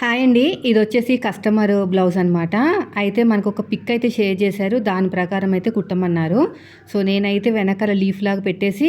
Hi అండి. ఇది వచ్చేసి కస్టమర్ బ్లౌజ్ అనమాట అయితే మనకు ఒక పిక్ అయితే షేర్ చేశారు. దాని ప్రకారం అయితే కుట్టమన్నారు. సో నేనైతే వెనకాల లీఫ్ లాగా పెట్టేసి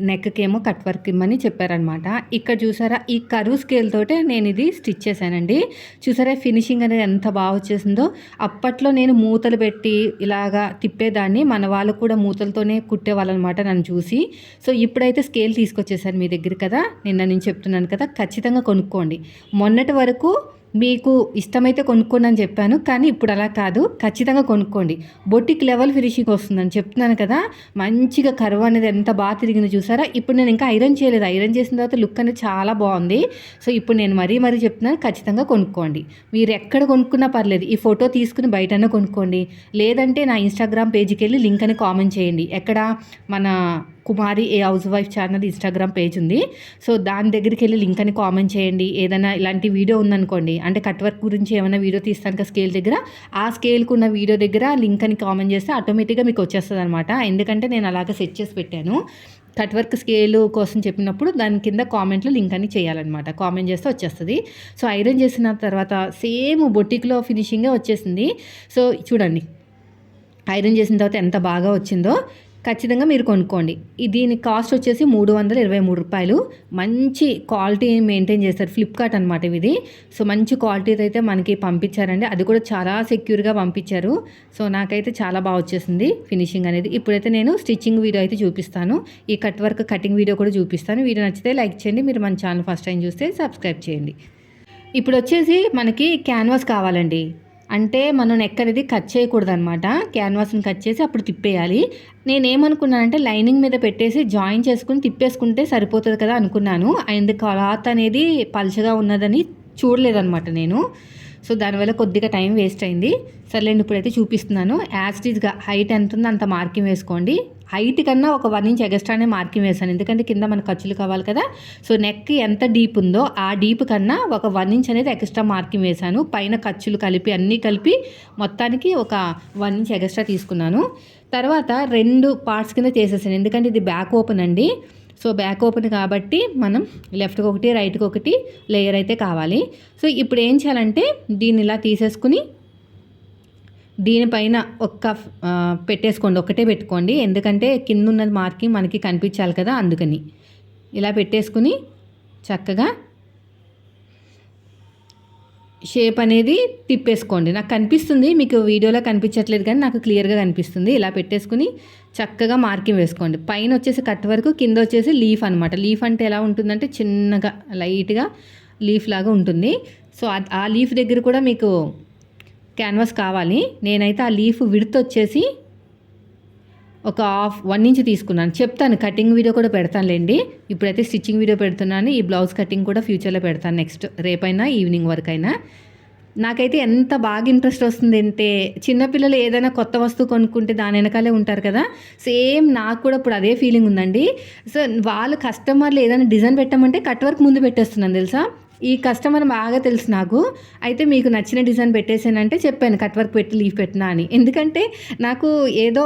నెక్కేమో కట్ వర్క్ ఇమ్మని చెప్పారనమాట ఇక్కడ చూసారా ఈ కరువు స్కేల్ తోటే నేను ఇది స్టిచ్ చేశానండి. చూసారా ఫినిషింగ్ అనేది ఎంత బాగా వచ్చేసిందో. అప్పట్లో నేను మూతలు పెట్టి ఇలాగా తిప్పేదాన్ని మన వాళ్ళు కూడా మూతలతోనే కుట్టేవాళ్ళనమాట నన్ను చూసి. సో ఇప్పుడైతే స్కేల్ తీసుకొచ్చేసారు మీ దగ్గర కదా. నిన్న నేను చెప్తున్నాను కదా ఖచ్చితంగా కొనుక్కోండి. మొన్నటి వరకు మీకు ఇష్టమైతే కొనుక్కోండి అని చెప్పాను కానీ ఇప్పుడు అలా కాదు. ఖచ్చితంగా కొనుక్కోండి. బొటిక్ లెవెల్ ఫినిషింగ్ వస్తుందని చెప్తున్నాను కదా మంచిగా కరువు అనేది ఎంత బాగా తిరిగింది చూసారా? ఇప్పుడు నేను ఇంకా ఐరన్ చేయలేదు. ఐరన్ చేసిన తర్వాత లుక్ అనేది చాలా బాగుంది. సో ఇప్పుడు నేను మరీ మరీ చెప్తున్నాను ఖచ్చితంగా కొనుక్కోండి. మీరు ఎక్కడ కొనుక్కున్నా పర్లేదు. ఈ ఫోటో తీసుకుని బయటనే కొనుక్కోండి. లేదంటే నా ఇన్స్టాగ్రామ్ పేజీకి వెళ్ళి లింక్ అని కామెంట్ చేయండి. ఎక్కడ? మన Kumari A housewife channel Instagram page ఉంది. సో దాని దగ్గరికి వెళ్ళి లింక్ అని కామెంట్ చేయండి. ఏదైనా ఇలాంటి వీడియో ఉందనుకోండి అంటే కట్ వర్క్ గురించి ఏమైనా వీడియో తీస్తాను కదా స్కేల్ దగ్గర ఆ స్కేల్కి ఉన్న వీడియో దగ్గర లింక్ అని కామెంట్ చేస్తే ఆటోమేటిక్గా మీకు వచ్చేస్తుంది అనమాట ఎందుకంటే నేను అలాగే సెట్ చేసి పెట్టాను. కట్ వర్క్ స్కేల్ కోసం చెప్పినప్పుడు దాని కింద కామెంట్లో లింక్ అని చేయాలన్నమాట. కామెంట్ చేస్తే వచ్చేస్తుంది. సో ఐరన్ చేసిన తర్వాత సేమ్ బొటిక్లో ఫినిషింగే వచ్చేసింది. సో చూడండి. ఐరన్ చేసిన తర్వాత ఎంత బాగా వచ్చిందో. ఖచ్చితంగా మీరు కొనుక్కోండి. దీని కాస్ట్ వచ్చేసి మూడు వందల ఇరవై మూడు రూపాయలు. మంచి క్వాలిటీ మెయింటైన్ చేస్తారు ఫ్లిప్కార్ట్ అనమాట ఇది. సో మంచి క్వాలిటీ అయితే మనకి పంపించారండి. అది కూడా చాలా సెక్యూర్గా పంపించారు. సో నాకైతే చాలా బాగా వచ్చేసింది ఫినిషింగ్ అనేది. ఇప్పుడైతే నేను స్టిచ్చింగ్ వీడియో అయితే చూపిస్తాను. ఈ కట్ వర్క్ కటింగ్ వీడియో కూడా చూపిస్తాను. వీడియో నచ్చితే లైక్ చేయండి. మీరు మన ఛానల్ ఫస్ట్ టైం చూస్తే సబ్స్క్రైబ్ చేయండి. ఇప్పుడు వచ్చేసి మనకి క్యాన్వాస్ కావాలండి. అంటే మనం ఎక్కడిది అనేది కట్ చేయకూడదు అనమాట క్యాన్వాస్ని కట్ చేసి అప్పుడు తిప్పేయాలి. నేనేమనుకున్నానంటే లైనింగ్ మీద పెట్టేసి జాయిన్ చేసుకుని తిప్పేసుకుంటే సరిపోతుంది కదా అనుకున్నాను. అండ్ క్లాత్ అనేది పలచగా ఉన్నదని చూడలేదనమాట నేను. సో దానివల్ల కొద్దిగా టైం వేస్ట్ అయింది. సర్లేండి ఇప్పుడైతే చూపిస్తున్నాను. యాజ్ ఈజ్గా హైట్ ఎంత ఉందో అంత మార్కింగ్ వేసుకోండి. హైట్ కన్నా ఒక వన్ ఇంచ్ ఎగస్ట్రానే మార్కింగ్ వేసాను ఎందుకంటే కింద మన ఖర్చులు కావాలి కదా. సో నెక్ ఎంత డీప్ ఉందో ఆ డీప్ కన్నా ఒక వన్ ఇంచ్ అనేది ఎక్స్ట్రా మార్కింగ్ వేసాను పైన ఖర్చులు కలిపి అన్నీ కలిపి మొత్తానికి ఒక వన్ ఇంచ్ ఎక్స్ట్రా తీసుకున్నాను. తర్వాత రెండు పార్ట్స్ కింద చేసేసాను. ఎందుకంటే ఇది బ్యాక్ ఓపెన్ అండి. సో బ్యాక్ ఓపెన్ కాబట్టి మనం లెఫ్ట్కి ఒకటి రైట్కి ఒకటి లేయర్ అయితే కావాలి. సో ఇప్పుడు ఏం చేయాలంటే దీన్ని ఇలా తీసేసుకుని దీనిపైన ఒక్క పెట్టేసుకోండి. ఒకటే పెట్టుకోండి. ఎందుకంటే కింద ఉన్నది మార్కింగ్ మనకి కనిపించాలి కదా అందుకని. ఇలా పెట్టేసుకుని చక్కగా షేప్ అనేది తిప్పేసుకోండి. నాకు కనిపిస్తుంది మీకు వీడియోలో కనిపించట్లేదు కానీ నాకు క్లియర్గా కనిపిస్తుంది. ఇలా పెట్టేసుకుని చక్కగా మార్కింగ్ వేసుకోండి. పైన వచ్చేసి కట్ వరకు కింద వచ్చేసి లీఫ్ అనమాట లీఫ్ అంటే ఎలా ఉంటుందంటే చిన్నగా లైట్గా లీఫ్ లాగా ఉంటుంది. సో ఆ లీఫ్ దగ్గర కూడా మీకు క్యాన్వాస్ కావాలి. నేనైతే ఆ లీఫ్ విడత్ వచ్చేసి ఒక హాఫ్ వన్ ఇంచ్ తీసుకున్నాను. చెప్తాను కటింగ్ వీడియో కూడా పెడతానులేండి ఇప్పుడైతే స్టిచ్చింగ్ వీడియో పెడుతున్నాను. ఈ బ్లౌజ్ కటింగ్ కూడా ఫ్యూచర్లో పెడతాను నెక్స్ట్ రేపైనా ఈవినింగ్ వరకు అయినా నాకైతే ఎంత బాగా ఇంట్రెస్ట్ వస్తుంది అంటే చిన్నపిల్లలు ఏదైనా కొత్త వస్తువు కొనుక్కుంటే దాని వెనకాలే ఉంటారు కదా. సేమ్ నాకు కూడా ఇప్పుడు అదే ఫీలింగ్ ఉందండి. సో వాళ్ళు కస్టమర్లు ఏదైనా డిజైన్ పెట్టమంటే కట్ వర్క్ ముందు పెట్టేస్తున్నాను తెలుసా? ఈ కస్టమర్ బాగా తెలుసు నాకు. అయితే మీకు నచ్చిన డిజైన్ పెట్టేసానంటే చెప్పాను కట్ వర్క్ పెట్టి లీవ్ పెట్టినా అని. ఎందుకంటే నాకు ఏదో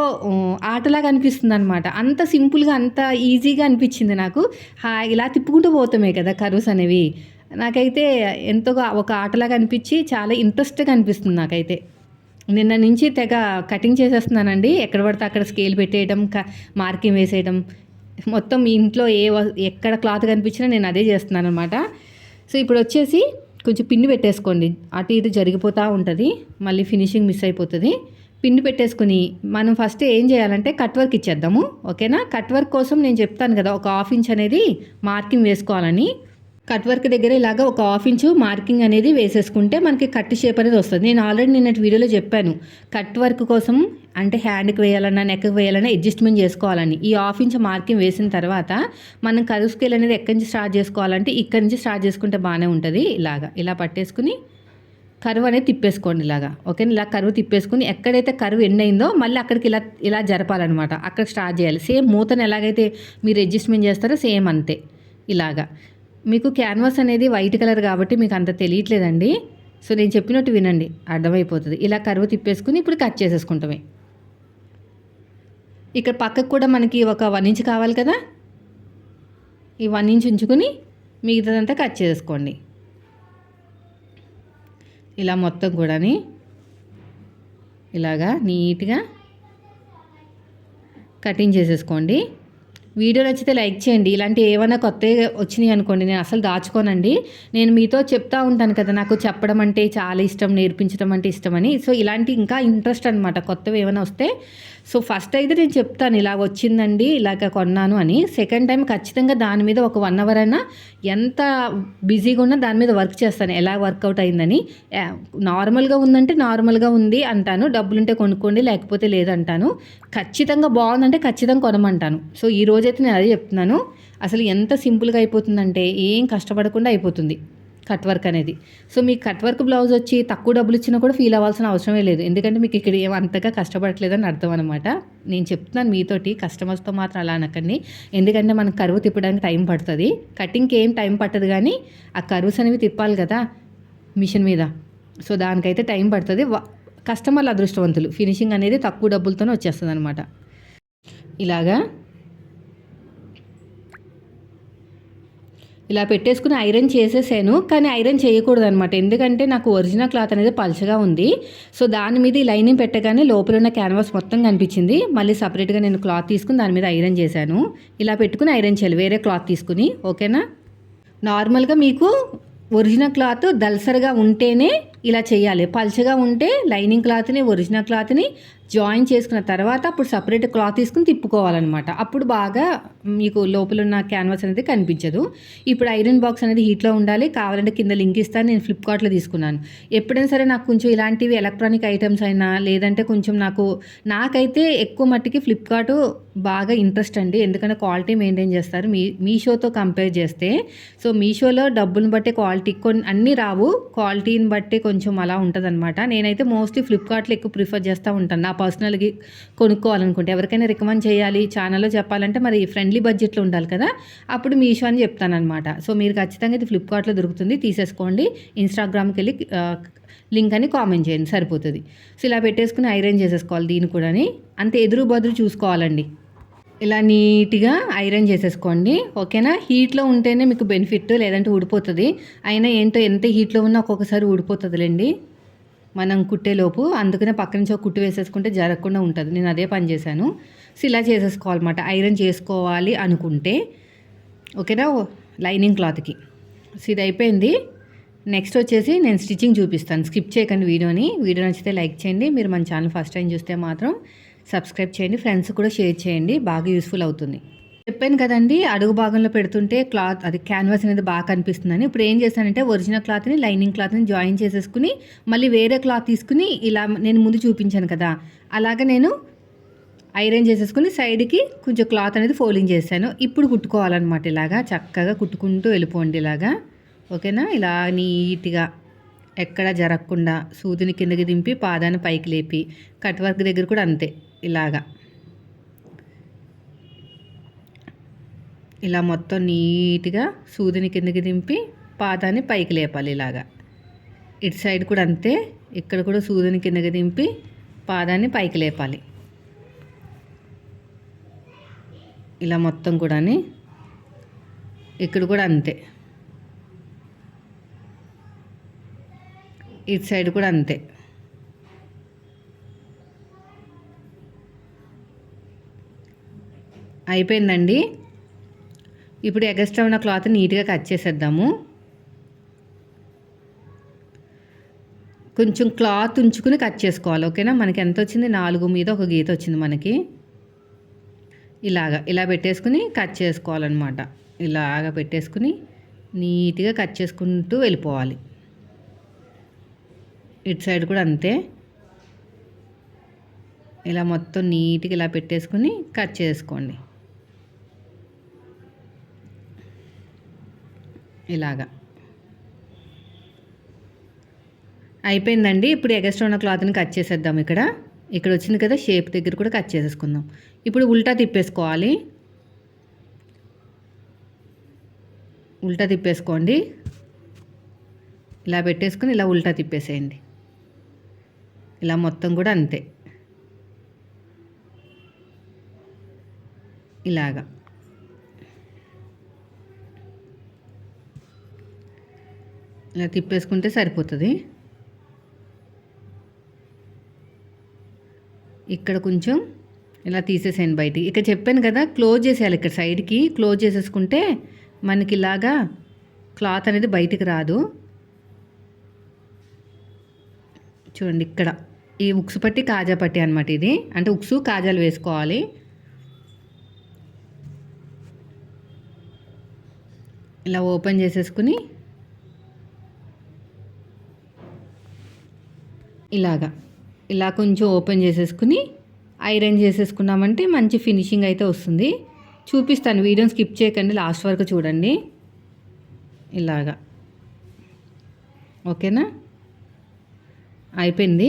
ఆటలాగా అనిపిస్తుంది అనమాట అంత సింపుల్గా అంత ఈజీగా అనిపించింది నాకు. ఇలా తిప్పుకుంటూ పోతామే కదా కర్వ్స్ అనేవి. నాకైతే ఎంతో ఒక ఆటలాగా అనిపించి చాలా ఇంట్రెస్ట్గా అనిపిస్తుంది నాకైతే. నిన్న నుంచి తెగ కటింగ్ చేసేస్తున్నానండి. ఎక్కడ పడితే అక్కడ స్కేల్ పెట్టేయడం క మార్కింగ్ వేసేయడం. మొత్తం ఇంట్లో ఏ ఎక్కడ క్లాత్ కనిపించినా నేను అదే చేస్తున్నాను అనమాట సో ఇప్పుడు వచ్చేసి కొంచెం పిండి పెట్టేసుకోండి. అటు ఇటు జరిగిపోతూ ఉంటుంది. మళ్ళీ ఫినిషింగ్ మిస్ అయిపోతుంది. పిండి పెట్టేసుకుని మనం ఫస్ట్ ఏం చేయాలంటే కట్ వర్క్ ఇచ్చేద్దాము. ఓకేనా? కట్ వర్క్ కోసం నేను చెప్తాను కదా ఒక హాఫ్ ఇంచ్ అనేది మార్కింగ్ వేసుకోవాలని. కట్ వర్క్ దగ్గర ఇలాగ ఒక హాఫ్ ఇంచు మార్కింగ్ అనేది వేసేసుకుంటే మనకి కట్ షేప్ అనేది వస్తుంది. నేను ఆల్రెడీ నిన్నటి వీడియోలో చెప్పాను. కట్ వర్క్ కోసం అంటే హ్యాండ్కి వేయాలన్నా నెక్కి వేయాలన్నా అడ్జస్ట్మెంట్ చేసుకోవాలని. ఈ హాఫ్ ఇంచ్ మార్కింగ్ వేసిన తర్వాత మనం కరువు స్కేల్ అనేది ఎక్కడి నుంచి స్టార్ట్ చేసుకోవాలంటే ఇక్కడి నుంచి స్టార్ట్ చేసుకుంటే బాగానే ఉంటుంది. ఇలాగా ఇలా పట్టేసుకుని కరువు అనేది తిప్పేసుకోండి ఇలాగా. ఓకే ఇలా కరువు తిప్పేసుకుని ఎక్కడైతే కరువు ఎండ్ అయిందో మళ్ళీ అక్కడికి ఇలా ఇలా జరపాలన్నమాట. అక్కడ స్టార్ట్ చేయాలి. సేమ్ మూతను ఎలాగైతే మీరు అడ్జస్ట్మెంట్ చేస్తారో సేమ్ అంతే. ఇలాగా. మీకు క్యాన్వాస్ అనేది వైట్ కలర్ కాబట్టి మీకు అంత తెలియట్లేదండి. సో నేను చెప్పినట్టు వినండి. అర్థమైపోతుంది. ఇలా కరువు తిప్పేసుకుని ఇప్పుడు కట్ చేసేసుకుంటామే. ఇక్కడ పక్కకు కూడా మనకి ఒక వన్ ఇంచ్ కావాలి కదా? ఈ వన్ ఇంచ్ ఉంచుకుని మిగతాదంతా కట్ చేసుకోండి ఇలా మొత్తం కూడాని ఇలాగా నీట్గా కటింగ్ చేసేసుకోండి. వీడియో నచ్చితే లైక్ చేయండి. ఇలాంటి ఏమైనా కొత్తవి వచ్చినాయి అనుకోండి నేను అసలు దాచుకోనండి. నేను మీతో చెప్తా ఉంటాను కదా నాకు చెప్పడం అంటే చాలా ఇష్టం నేర్పించడం అంటే ఇష్టమని. సో ఇలాంటి ఇంకా ఇంట్రెస్ట్ అనమాట కొత్తవి ఏమైనా వస్తే సో ఫస్ట్ అయితే నేను చెప్తాను ఇలా వచ్చిందండి ఇలాగ కొన్నాను అని. సెకండ్ టైం ఖచ్చితంగా దాని మీద ఒక వన్ అవర్ అయినా ఎంత బిజీగా ఉన్నా దాని మీద వర్క్ చేస్తాను ఎలా వర్కౌట్ అయిందని. నార్మల్గా ఉందంటే నార్మల్గా ఉంది అంటాను డబ్బులుంటే కొనుక్కోండి లేకపోతే లేదంటాను. ఖచ్చితంగా బాగుందంటే ఖచ్చితంగా కొనమంటాను. సో ఈ రోజైతే నేను అదే చెప్తున్నాను అసలు ఎంత సింపుల్గా అయిపోతుందంటే ఏం కష్టపడకుండా అయిపోతుంది. కట్ వర్క్ అనేది. సో మీకు కట్ వర్క్ బ్లౌజ్ వచ్చి తక్కువ డబ్బులు ఇచ్చినా కూడా ఫీల్ అవ్వాల్సిన అవసరమే లేదు. ఎందుకంటే మీకు ఇక్కడ ఏం అంతగా కష్టపడట్లేదని అర్థం అనమాట నేను చెప్తున్నాను మీతోటి కస్టమర్స్తో మాత్రం అలా అనకండి. ఎందుకంటే మనకు కరువు తిప్పడానికి టైం పడుతుంది. కటింగ్కి ఏం టైం పట్టదు కానీ ఆ కరువుస్ అనేవి తిప్పాలి కదా మిషన్ మీద. సో దానికైతే టైం పడుతుంది. కస్టమర్ల అదృష్టవంతులు. ఫినిషింగ్ అనేది తక్కువ డబ్బులతోనే వచ్చేస్తుంది అనమాట ఇలాగా ఇలా పెట్టేసుకుని ఐరన్ చేసేసాను కానీ ఐరన్ చేయకూడదు అనమాట ఎందుకంటే నాకు ఒరిజినల్ క్లాత్ అనేది పలచగా ఉంది. సో దాని మీద ఈ లైనింగ్ పెట్టగానే లోపల ఉన్న క్యాన్వాస్ మొత్తం కనిపించింది. మళ్ళీ సపరేట్గా నేను క్లాత్ తీసుకుని దాని మీద ఐరన్ చేశాను. ఇలా పెట్టుకుని ఐరన్ చేయాలి వేరే క్లాత్ తీసుకుని. ఓకేనా? నార్మల్గా మీకు ఒరిజినల్ క్లాత్ దల్సరిగా ఉంటేనే ఇలా చేయాలి. పల్చగా ఉంటే లైనింగ్ క్లాత్ని ఒరిజినల్ క్లాత్ని జాయిన్ చేసుకున్న తర్వాత అప్పుడు సపరేట్ క్లాత్ తీసుకుని తిప్పుకోవాలన్నమాట. అప్పుడు బాగా మీకు లోపల ఉన్న క్యాన్వాస్ అనేది కనిపించదు. ఇప్పుడు ఐరన్ బాక్స్ అనేది హీట్లో ఉండాలి. కావాలంటే కింద లింక్ ఇస్తాను. నేను ఫ్లిప్కార్ట్లో తీసుకున్నాను. ఎప్పుడైనా సరే నాకు కొంచెం ఇలాంటివి ఎలక్ట్రానిక్ ఐటమ్స్ అయినా లేదంటే కొంచెం నాకు నాకైతే ఎక్కువ మట్టికి ఫ్లిప్కార్ట్ బాగా ఇంట్రెస్ట్ అండి. ఎందుకంటే క్వాలిటీ మెయింటైన్ చేస్తారు. మీ మీషోతో కంపేర్ చేస్తే సో మీషోలో డబ్బుని బట్టి క్వాలిటీ కొన్ని అన్నీ రావు. క్వాలిటీని బట్టి కొంచెం అలా ఉంటుందన్నమాట. నేనైతే మోస్ట్లీ ఫ్లిప్కార్ట్లో ఎక్కువ ప్రిఫర్ చేస్తూ ఉంటాను. నా పర్సనల్గా కొనుక్కోవాలనుకుంటే ఎవరికైనా రికమెండ్ చేయాలి ఛానల్లో చెప్పాలంటే మరి ఫ్రెండ్లీ బడ్జెట్లో ఉండాలి కదా. అప్పుడు మీషో అని చెప్తానమాట సో మీరు ఖచ్చితంగా ఇది ఫ్లిప్కార్ట్లో దొరుకుతుంది తీసేసుకోండి. ఇన్స్టాగ్రామ్కి వెళ్ళి లింక్ అని కామెంట్ చేయండి సరిపోతుంది. సో ఇలా పెట్టేసుకుని ఐరన్ చేసేసుకోవాలి దీన్ని కూడా అంతే ఎదురు బదురు చూసుకోవాలండి. ఇలా నీట్గా ఐరన్ చేసేసుకోండి. ఓకేనా? హీట్లో ఉంటేనే మీకు బెనిఫిట్ లేదంటే ఊడిపోతుంది. అయినా ఏంటో ఎంత హీట్లో ఉన్నా ఒక్కొక్కసారి ఊడిపోతుందిలేండి. మనం కుట్టేలోపు అందుకనే పక్క నుంచి ఒక కుట్టు వేసేసుకుంటే జరగకుండా ఉంటుంది. నేను అదే పని చేశాను. సో ఇలా చేసేసుకోవాలన్నమాట. ఐరన్ చేసుకోవాలి అనుకుంటే ఓకేనా? లైనింగ్ క్లాత్కి. సో ఇది అయిపోయింది. నెక్స్ట్ వచ్చేసి నేను స్టిచ్చింగ్ చూపిస్తాను. స్కిప్ చేయకండి వీడియోని. వీడియో నచ్చితే లైక్ చేయండి. మీరు మన ఛానల్ ఫస్ట్ టైం చూస్తే మాత్రం సబ్స్క్రైబ్ చేయండి. ఫ్రెండ్స్ కూడా షేర్ చేయండి. బాగా యూస్ఫుల్ అవుతుంది. చెప్పాను కదండి అడుగు భాగంలో పెడుతుంటే క్లాత్ అది క్యాన్వాస్ అనేది బాగా కనిపిస్తుందని. ఇప్పుడు ఏం చేశానంటే ఒరిజినల్ క్లాత్ని లైనింగ్ క్లాత్ని జాయిన్ చేసేసుకుని మళ్ళీ వేరే క్లాత్ తీసుకుని ఇలా నేను ముందు చూపించాను కదా. అలాగే నేను ఐరన్ చేసేసుకుని సైడ్కి కొంచెం క్లాత్ అనేది ఫోల్డింగ్ చేశాను. ఇప్పుడు కుట్టుకోవాలన్నమాట ఇలాగా. చక్కగా కుట్టుకుంటూ వెళ్ళిపోండి ఇలాగా. ఓకేనా? ఇలా నీట్గా ఎక్కడ జరగకుండా సూదిని కిందకి దింపి పాదాన్ని పైకి లేపి కట్ వర్క్ దగ్గర కూడా అంతే ఇలాగా. ఇలా మొత్తం నీట్గా సూదిని కిందకి దింపి పాదాన్ని పైకి లేపాలి ఇలాగా. ఇటు సైడ్ కూడా అంతే ఇక్కడ కూడా సూదిని కిందకి దింపి పాదాన్ని పైకి లేపాలి. ఇలా మొత్తం కూడా ఇక్కడ కూడా అంతే. ఇటు సైడ్ కూడా అంతే. అయిపోయిందండి. ఇప్పుడు ఎగస్ట్రా ఉన్న క్లాత్ నీట్గా కట్ చేసేద్దాము. కొంచెం క్లాత్ ఉంచుకుని కట్ చేసుకోవాలి ఓకేనా? మనకి ఎంత వచ్చింది? నాలుగు మీద ఒక గీత వచ్చింది మనకి. ఇలాగా ఇలా పెట్టేసుకుని కట్ చేసుకోవాలన్నమాట. ఇలాగా పెట్టేసుకుని నీట్గా కట్ చేసుకుంటూ వెళ్ళిపోవాలి. ఇటు సైడ్ కూడా అంతే. ఇలా మొత్తం నీట్గా ఇలా పెట్టేసుకుని కట్ చేసుకోండి. ఇలాగా. అయిపోయిందండి. ఇప్పుడు ఎగస్ట్రా ఉన్న క్లాత్ని కట్ చేసేద్దాం ఇక్కడ. ఇక్కడ వచ్చింది కదా షేప్ దగ్గర కూడా కట్ చేసేసుకుందాం. ఇప్పుడు ఉల్టా తిప్పేసుకోవాలి. ఉల్టా తిప్పేసుకోండి. ఇలా పెట్టేసుకుని ఇలా ఉల్టా తిప్పేసేయండి. ఇలా మొత్తం కూడా అంతే. ఇలాగా. ఇలా తిప్పేసుకుంటే సరిపోతుంది. ఇక్కడ కొంచెం ఇలా తీసేసాను బయటికి. ఇక్కడ చెప్పాను కదా క్లోజ్ చేసేయాలి ఇక్కడ సైడ్కి. క్లోజ్ చేసేసుకుంటే మనకి ఇలాగా క్లాత్ అనేది బయటికి రాదు. చూడండి ఇక్కడ. ఈ ఉక్సు పట్టి కాజా పట్టి అనమాట ఇది. అంటే ఉక్సు కాజాలు వేసుకోవాలి. ఇలా ఓపెన్ చేసేసుకుని ఇలాగా. ఇలా కొంచెం ఓపెన్ చేసేసుకుని ఐరన్ చేసేసుకున్నామంటే మంచి ఫినిషింగ్ అయితే వస్తుంది. చూపిస్తాను వీడియోని స్కిప్ చేయకండి లాస్ట్ వరకు చూడండి. ఇలాగా. ఓకేనా? అయిపోయింది.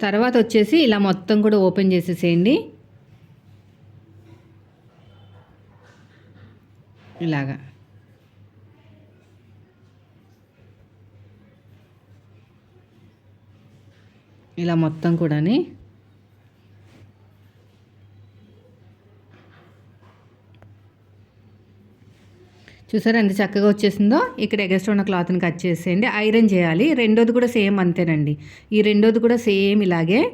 తర్వాత వచ్చేసి ఇలా మొత్తం కూడా ఓపెన్ చేసేసేయండి. ఇలాగా. ఇలా మొత్తం కూడాని. చూసారా ఎంత చక్కగా వచ్చేసిందో? ఇక్కడ ఎగస్ట్రా ఉన్న క్లాత్ని కట్ చేసేయండి. ఐరన్ చేయాలి. రెండోది కూడా సేమ్ అంతేనండి. ఈ రెండోది కూడా సేమ్ ఇలాగే.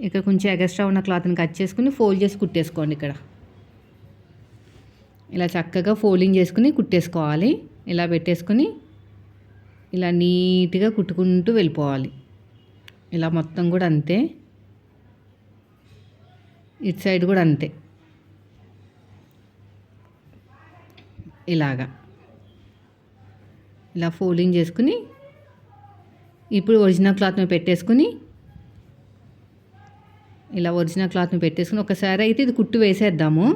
ఇక్కడ కొంచెం ఎగస్ట్రా ఉన్న క్లాత్ని కట్ చేసుకుని ఫోల్డ్ చేసి కుట్టేసుకోండి ఇక్కడ. ఇలా చక్కగా ఫోల్డింగ్ చేసుకుని కుట్టేసుకోవాలి. ఇలా పెట్టేసుకుని ఇలా నీట్గా కుట్టుకుంటూ వెళ్ళిపోవాలి. ఇలా మొత్తం కూడా అంతే. ఇటు సైడ్ కూడా అంతే. ఇలాగా. ఇలా ఫోల్డింగ్ చేసుకుని ఇప్పుడు ఒరిజినల్ క్లాత్ మీద పెట్టేసుకుని ఇలా ఒరిజినల్ క్లాత్ మీద పెట్టేసుకుని ఒకసారి అయితే ఇది కుట్టు వేసేద్దాము.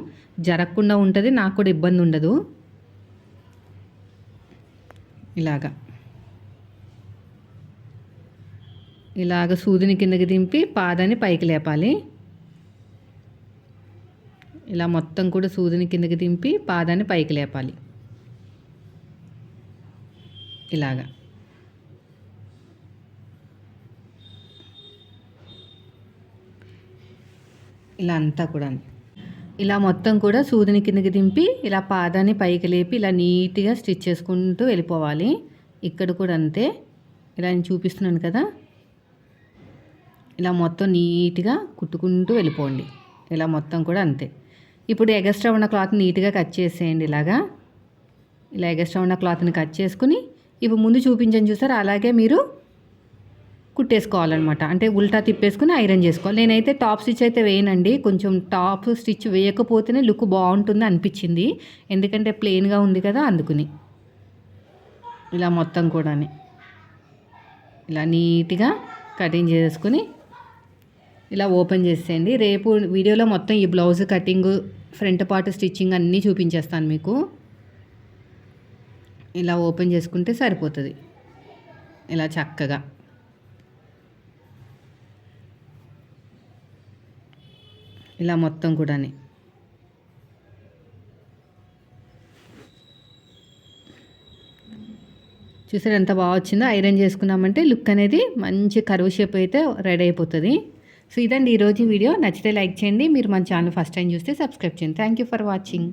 జరగకుండా ఉంటుంది నాకు కూడా ఇబ్బంది ఉండదు. ఇలాగా. ఇలాగ సూదిని కిందకి దింపి పాదాన్ని పైకి లేపాలి. ఇలా మొత్తం కూడా సూదిని కిందకి దింపి పాదాన్ని పైకి లేపాలి. ఇలాగా. ఇలా అంతా కూడా. ఇలా మొత్తం కూడా సూదిని కిందకి దింపి ఇలా పాదాన్ని పైకి లేపి ఇలా నీట్గా స్టిచ్ చేసుకుంటూ వెళ్ళిపోవాలి. ఇక్కడ కూడా అంతే. ఇలా నేను చూపిస్తున్నాను కదా. ఇలా మొత్తం నీట్గా కుట్టుకుంటూ వెళ్ళిపోండి. ఇలా మొత్తం కూడా అంతే. ఇప్పుడు ఎగస్ట్రా ఉన్న క్లాత్ నీట్గా కట్ చేసేయండి ఇలాగా. ఇలా ఎగస్ట్రా ఉన్న క్లాత్ని కట్ చేసుకుని ఇప్పుడు ముందు చూపించని చూసారు? అలాగే మీరు కుట్టేసుకోవాలన్నమాట. అంటే ఉల్టా తిప్పేసుకుని ఐరన్ చేసుకోవాలి. నేనైతే టాప్ స్టిచ్ అయితే వేయనండి. కొంచెం టాప్ స్టిచ్ వేయకపోతేనే లుక్ బాగుంటుంది అనిపించింది. ఎందుకంటే ప్లెయిన్గా ఉంది కదా అందుకుని. ఇలా మొత్తం కూడా ఇలా నీట్గా కటింగ్ చేసుకుని ఇలా ఓపెన్ చేసేయండి. రేపు వీడియోలో మొత్తం ఈ blouse cutting front part stitching అన్నీ చూపించేస్తాను మీకు. ఇలా ఓపెన్ చేసుకుంటే సరిపోతుంది. ఇలా చక్కగా. ఇలా మొత్తం కూడా చూసారు ఎంత బాగా వచ్చిందో? ఐరన్ చేసుకున్నామంటే లుక్ అనేది మంచి కరువు షేప్ అయితే రెడీ అయిపోతుంది. సో ఇదండి ఈరోజు వీడియో. నచ్చితే లైక్ చేయండి. మీరు మన ఛానల్ ఫస్ట్ టైం చూస్తే సబ్స్క్రైబ్ చేయండి. Thank you for watching